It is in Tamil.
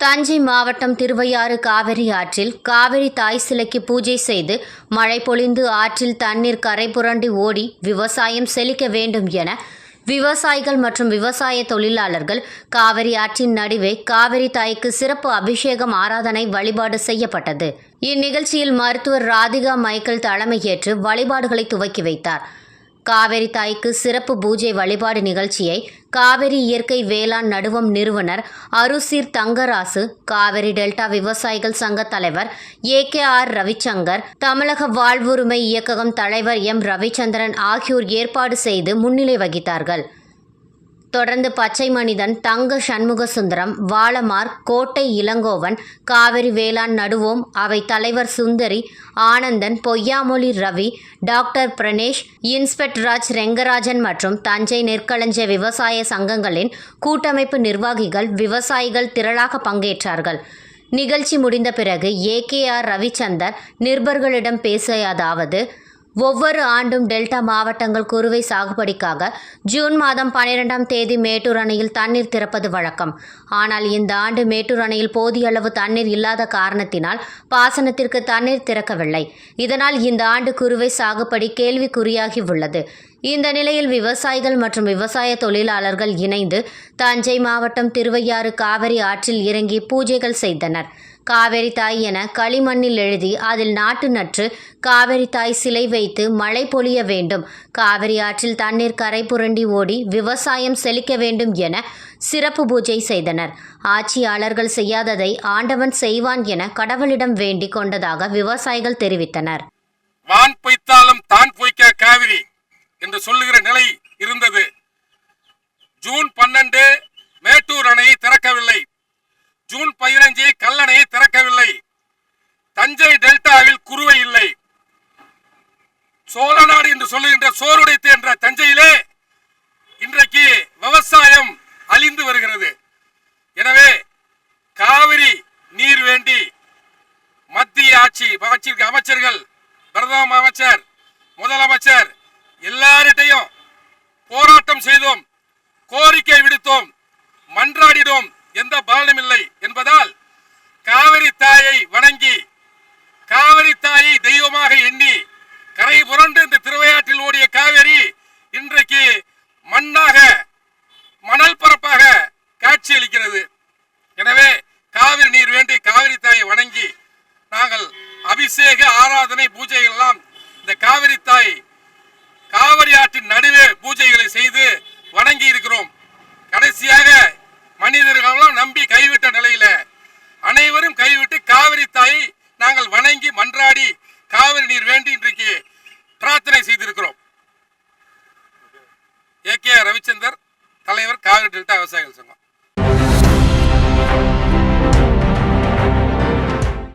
தஞ்சை மாவட்டம் திருவையாறு காவிரி ஆற்றில் காவிரி தாய் சிலைக்கு பூஜை செய்து மழை பொழிந்து ஆற்றில் தண்ணீர் கரை புரண்டி ஓடி விவசாயம் செழிக்க வேண்டும் என விவசாயிகள் மற்றும் விவசாய தொழிலாளர்கள் காவிரி ஆற்றின் நடுவே காவிரி தாய்க்கு சிறப்பு அபிஷேகம் ஆராதனை வழிபாடு செய்யப்பட்டது. இந்நிகழ்ச்சியில் மருத்துவர் ராதிகா மைக்கேல் தலைமையேற்று வழிபாடுகளை துவக்கி வைத்தார். காவிரி தாய்க்கு சிறப்பு பூஜை வழிபாடு நிகழ்ச்சியை காவிரி இயற்கை வேளாண் நடுவம் நிறுவனர் அருசீர் தங்கராசு காவிரி டெல்டா விவசாயிகள் சங்க தலைவர் ஏ கே ஆர் ரவிச்சங்கர் தமிழக வாழ்வுரிமை இயக்ககம் தலைவர் எம் ரவிச்சந்திரன் ஆகியோர் ஏற்பாடு செய்து முன்னிலை வகித்தார்கள். தொடர்ந்து பச்சை மனிதன் தங்க சண்முக சுந்தரம் வாளமார் கோட்டை இளங்கோவன் காவிரி வேளாண் நடுவோம் அவை தலைவர் சுந்தரி ஆனந்தன் பொய்யாமொழி ரவி டாக்டர் பிரணேஷ் இன்ஸ்பெக்டர் ராஜ் ரெங்கராஜன் மற்றும் தஞ்சை நெற்களஞ்சிய விவசாய சங்கங்களின் கூட்டமைப்பு நிர்வாகிகள் விவசாயிகள் திரளாக பங்கேற்றார்கள். நிகழ்ச்சி முடிந்த பிறகு ஏகேஆர் ரவிச்சந்தர் நிருபர்களிடம் பேசியதாவது ஒவ்வொரு ஆண்டும் டெல்டா மாவட்டங்கள் குறுவை சாகுபடிக்காக ஜூன் மாதம் பன்னிரெண்டாம் தேதி மேட்டூர் அணையில் தண்ணீர் திறப்பது வழக்கம். ஆனால் இந்த ஆண்டு மேட்டூர் அணையில் போதிய அளவு தண்ணீர் இல்லாத காரணத்தினால் பாசனத்திற்கு தண்ணீர் திறக்கவில்லை. இதனால் இந்த ஆண்டு குறுவை சாகுபடி கேள்விக்குறியாகி உள்ளது. இந்த நிலையில் விவசாயிகள் மற்றும் விவசாய தொழிலாளர்கள் இணைந்து தஞ்சை மாவட்டம் திருவையாறு காவிரி ஆற்றில் இறங்கி பூஜைகள் செய்தனர். காவேரி தாய் என களிமண்ணில் எழுதி அதில் நாட்டு நற்று காவேரி தாய் சிலை வைத்து மழை பொழிய வேண்டும். காவிரி ஆற்றில் தண்ணீர் கரை புரண்டி ஓடி விவசாயம் செழிக்க வேண்டும் என சிறப்பு பூஜை செய்தனர். ஆட்சியாளர்கள் செய்யாததை ஆண்டவன் செய்வான் என கடவுளிடம் வேண்டிக் கொண்டதாக விவசாயிகள் தெரிவித்தனர். வான் பொய்த்தாலும் தான் பொய்க்க காவிரி என்று சொல்லுகிற நிலை இருந்தது. ஜூன் பன்னெண்டு மேட்டூர் அணையை திறக்கவில்லை ஜூன் பதினைஞ்சு கல்லணையை திறக்கவில்லை தஞ்சை டெல்டாவில் குருவை இல்லை சோழநாடு என்று சொல்லுகின்ற சோறுடைத்து என்ற தஞ்சையிலே இன்றைக்கு விவசாயம் அழிந்து வருகிறது. எனவே காவிரி நீர் வேண்டி மத்திய ஆட்சி ஆட்சிக்கு அமைச்சர்கள் பிரதம அமைச்சர் முதலமைச்சர் எல்லார்கிட்டையும் போராட்டம் செய்தோம் கோரிக்கை விடுத்தோம் மன்றாடினோம் எந்த பலனும் இல்லை என்பதால் காவிரி தாயை வணங்கி காவிரி தாயை தெய்வமாக எண்ணி கரை புரண்டு இந்த திருவையாற்றில் ஓடிய காவிரி இன்றைக்கு மண்ணாக மணல் பரப்பாக காட்சியளிக்கிறது எனவே காவிரி நீர் வேண்டி காவிரி தாயை வணங்கி நாங்கள் அபிஷேக ஆராதனை பூஜைகள் எல்லாம் இந்த காவிரி தாய் காவிரி ஆற்றின் நடுவே பூஜைகளை செய்து வணங்கி இருக்கிறோம். கடைசியாக மனிதர்களெல்லாம் நம்பி கைவிட்ட நிலையில அனைவரும் கைவிட்டு காவிரி தாயை நாங்கள் வணங்கி மன்றாடி காவிரி நீர் வேண்டி இன்றைக்கு பிரார்த்தனை செய்திருக்கிறோம். ஏ கே ரவிச்சந்தர் தலைவர் காவிரி டெல்டா விவசாயிகள் சங்கம்.